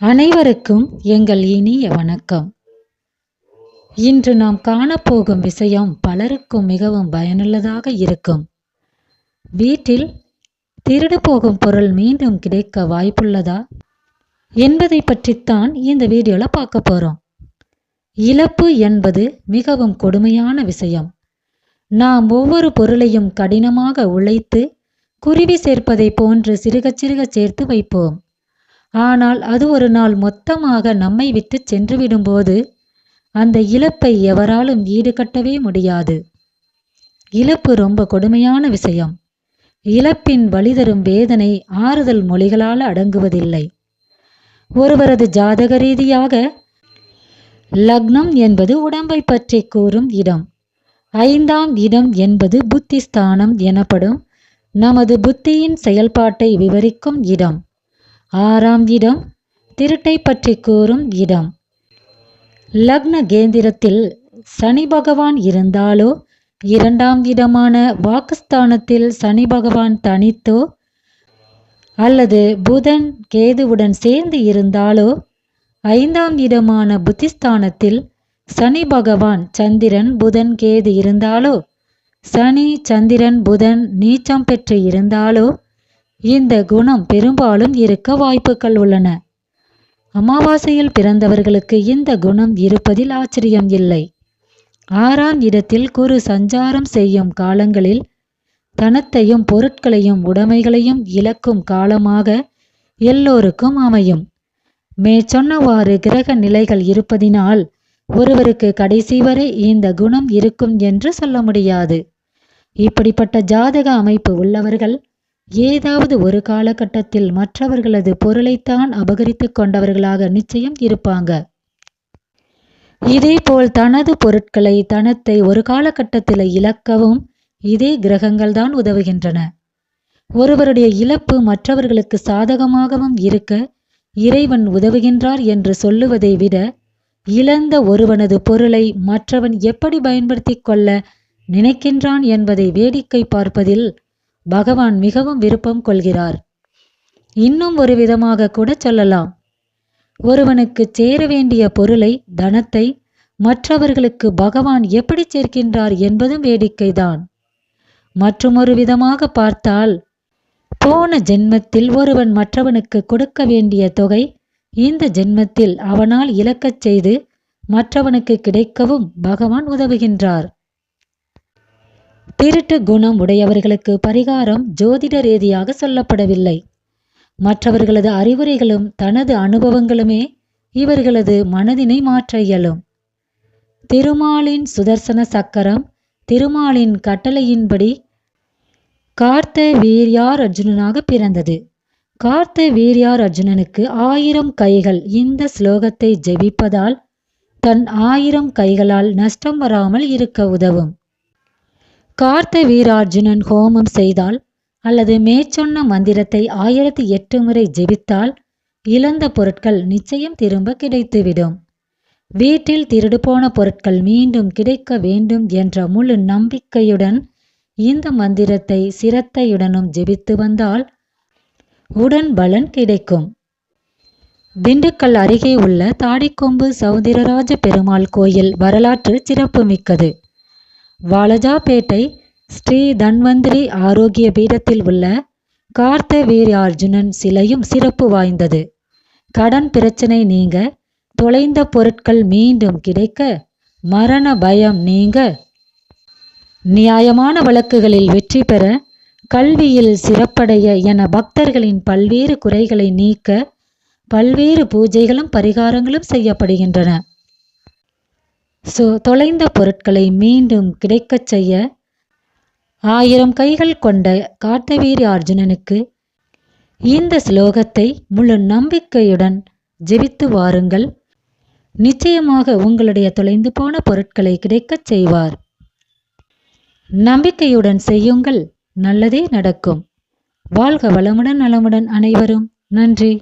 அனைவருக்கும் எங்கள் இனிய வணக்கம். இன்று நாம் காணப்போகும் விஷயம் பலருக்கும் மிகவும் பயனுள்ளதாக இருக்கும். வீட்டில் திருடு போகும் பொருள் மீண்டும் கிடைக்க வாய்ப்புள்ளதா? என்பதை பற்றித்தான் இந்த வீடியோவில் பார்க்க போகிறோம் இழப்பு என்பது மிகவும் கொடுமையான விஷயம். நாம் ஒவ்வொரு பொருளையும் கடினமாக உழைத்து குருவி சேர்ப்பதை போன்று சிறுக சிறுக சேர்த்து வைப்போம். ஆனால் அது ஒரு நாள் மொத்தமாக நம்மை விட்டு சென்று விடும்போது அந்த இழப்பை எவராலும் ஈடுகட்டவே முடியாது. இழப்பு ரொம்ப கொடுமையான விஷயம். இழப்பின் வழிதரும் வேதனை ஆறுதல் மொழிகளால் அடங்குவதில்லை. ஒருவரது ஜாதக ரீதியாக லக்னம் என்பது உடம்பை பற்றி கூறும் இடம். ஐந்தாம் இடம் என்பது புத்திஸ்தானம் எனப்படும் நமது புத்தியின் செயல்பாட்டை விவரிக்கும் இடம். ஆறாம் இடம் திருட்டை பற்றி கூறும் இடம். லக்ன கேந்திரத்தில் சனி பகவான் இருந்தாலோ இரண்டாம் இடமான வாக்குஸ்தானத்தில் சனி பகவான் தனித்தோ அல்லது புதன் கேதுவுடன் சேர்ந்து இருந்தாலோ ஐந்தாம் இடமான புத்திஸ்தானத்தில் சனி பகவான் சந்திரன் புதன் கேது இருந்தாலோ சனி சந்திரன் புதன் நீச்சம் பெற்று இருந்தாலோ இந்த குணம் பெரும்பாலும் இருக்க வாய்ப்புகள் உள்ளன. அமாவாசையில் பிறந்தவர்களுக்கு இந்த குணம் இருப்பதில் ஆச்சரியம் இல்லை. ஆறாம் இடத்தில் குரு சஞ்சாரம் செய்யும் காலங்களில் தனத்தையும் பொருட்களையும் உடைமைகளையும் இழக்கும் காலமாக எல்லோருக்கும் அமையும். மேற்சொன்னவாறு கிரக நிலைகள் இருப்பதினால் ஒருவருக்கு கடைசி வரை இந்த குணம் இருக்கும் என்று சொல்ல முடியாது. இப்படிப்பட்ட ஜாதக அமைப்பு உள்ளவர்கள் ஏதாவது ஒரு காலகட்டத்தில் மற்றவர்களது பொருளைத்தான் அபகரித்து கொண்டவர்களாக நிச்சயம் இருப்பாங்க. இதேபோல் தனது பொருட்களை தனத்தை ஒரு காலகட்டத்தில் இழக்கவும் இதே கிரகங்கள் தான் உதவுகின்றன. ஒருவருடைய இழப்பு மற்றவர்களுக்கு சாதகமாகவும் இருக்க இறைவன் உதவுகின்றார் என்று சொல்லுவதை விட இழந்த ஒருவனது பொருளை மற்றவன் எப்படி பயன்படுத்தி கொள்ள நினைக்கின்றான் என்பதை வேடிக்கை பார்ப்பதில் பகவான் மிகவும் விருப்பம் கொள்கிறார். இன்னும் ஒரு விதமாக கூட சொல்லலாம். ஒருவனுக்கு சேர வேண்டிய பொருளை தனத்தை மற்றவர்களுக்கு பகவான் எப்படி சேர்க்கின்றார் என்பதும் வேடிக்கைதான். மற்றுமொரு விதமாக பார்த்தால் போன ஜென்மத்தில் ஒருவன் மற்றவனுக்கு கொடுக்க வேண்டிய தொகை இந்த ஜென்மத்தில் அவனால் இழக்கச் செய்து மற்றவனுக்கு கிடைக்கவும் பகவான் உதவுகின்றார். திருட்டு குணம் உடையவர்களுக்கு பரிகாரம் ஜோதிட ரீதியாக சொல்லப்படவில்லை. மற்றவர்களது அறிவுரைகளும் தனது அனுபவங்களுமே இவர்களது மனதினை மாற்ற இயலும். திருமாலின் சுதர்சன சக்கரம் திருமாலின் கட்டளையின்படி கார்த்த வீரியார் அர்ஜுனனாக பிறந்தது. கார்த்த வீரியார் அர்ஜுனனுக்கு ஆயிரம் கைகள் இந்த ஸ்லோகத்தை ஜெபிப்பதால் தன் ஆயிரம் கைகளால் நஷ்டம் வராமல் இருக்க உதவும். கார்த்த வீரார்ஜுனன் ஹோமம் செய்தால் அல்லது மேற்சொன்ன மந்திரத்தை ஆயிரத்தி எட்டு முறை ஜெபித்தால் இழந்த பொருட்கள் நிச்சயம் திரும்ப கிடைத்துவிடும். வீட்டில் திருடு போன பொருட்கள் மீண்டும் கிடைக்க வேண்டும் என்ற முழு நம்பிக்கையுடன் இந்த மந்திரத்தை சிரத்தையுடனும் ஜெபித்து வந்தால் உடன் பலன் கிடைக்கும். திண்டுக்கல் அருகே உள்ள தாடிக்கொம்பு சௌந்தரராஜ பெருமாள் கோயில் வரலாற்று சிறப்புமிக்கது. வாலஜாபேட்டை ஸ்ரீ தன்வந்திரி ஆரோக்கிய பீடத்தில் உள்ள கார்த்த வீரார்ஜுனன் சிலையும் சிறப்பு வாய்ந்தது. கடன் பிரச்சனை நீங்க தொலைந்த பொருட்கள் மீண்டும் கிடைக்க மரண பயம் நீங்க. நியாயமான வழக்குகளில் வெற்றி பெற கல்வியில் சிறப்படைய என பக்தர்களின் பல்வேறு குறைகளை நீக்க பல்வேறு பூஜைகளும் பரிகாரங்களும் செய்யப்படுகின்றன. ஸோ தொலைந்த பொருட்களை மீண்டும் கிடைக்கச் செய்ய ஆயிரம் கைகள் கொண்ட காட்டவீரி அர்ஜுனனுக்கு இந்த ஸ்லோகத்தை முழு நம்பிக்கையுடன் ஜெபித்து வாருங்கள். நிச்சயமாக உங்களுடைய தொலைந்து போன பொருட்களை கிடைக்கச் செய்வார். நம்பிக்கையுடன் செய்யுங்கள். நல்லதே நடக்கும். வாழ்க வளமுடன் நலமுடன் அனைவரும். நன்றி.